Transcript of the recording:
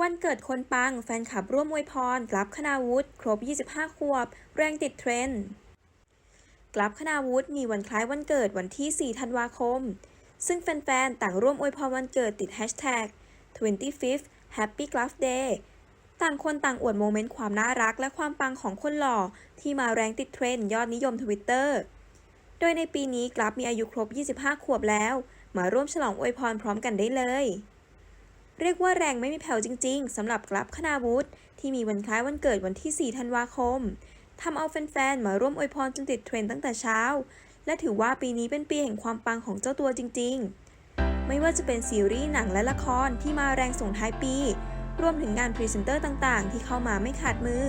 วันเกิดคนปัง แฟนคลับร่วมอวยพรกลับคณาวุฒิครบ 25 ขวบ แรงติดเทรนด์กลับคณาวุฒิมีวันคล้ายวันเกิดวันที่ 4 ธันวาคม ซึ่งแฟนๆ ต่างร่วมอวยพรวันเกิดติดแฮชแท็ก 25th Happy g l o v e Day ต่างคนต่างอวดโมเมนต์ความน่ารักและความปังของคนหล่อ ที่มาแรงติดเทรนด์ยอดนิยมทวิตเตอร์ โดยในปีนี้กลับมีอายุครบ 25 ขวบแล้ว มาร่วมฉลองอวยพรพร้อมกันได้เลย เรียกว่าแรงไม่มีแผ่วจริงๆสำหรับกรับคณาวุฒิที่มีวันคล้ายวันเกิดวันที่ 4 ธันวาคมทำเอาแฟนๆ มาร่วมอวยพรจนติดเทรนด์ตั้งแต่เช้า และถือว่าปีนี้เป็นปีแห่งความปังของเจ้าตัวจริงๆ ไม่ว่าจะเป็นซีรีส์หนังและละครที่มาแรงส่งท้ายปี รวมถึงงานพรีเซนเตอร์ต่างๆ ที่เข้ามาไม่ขาดมือ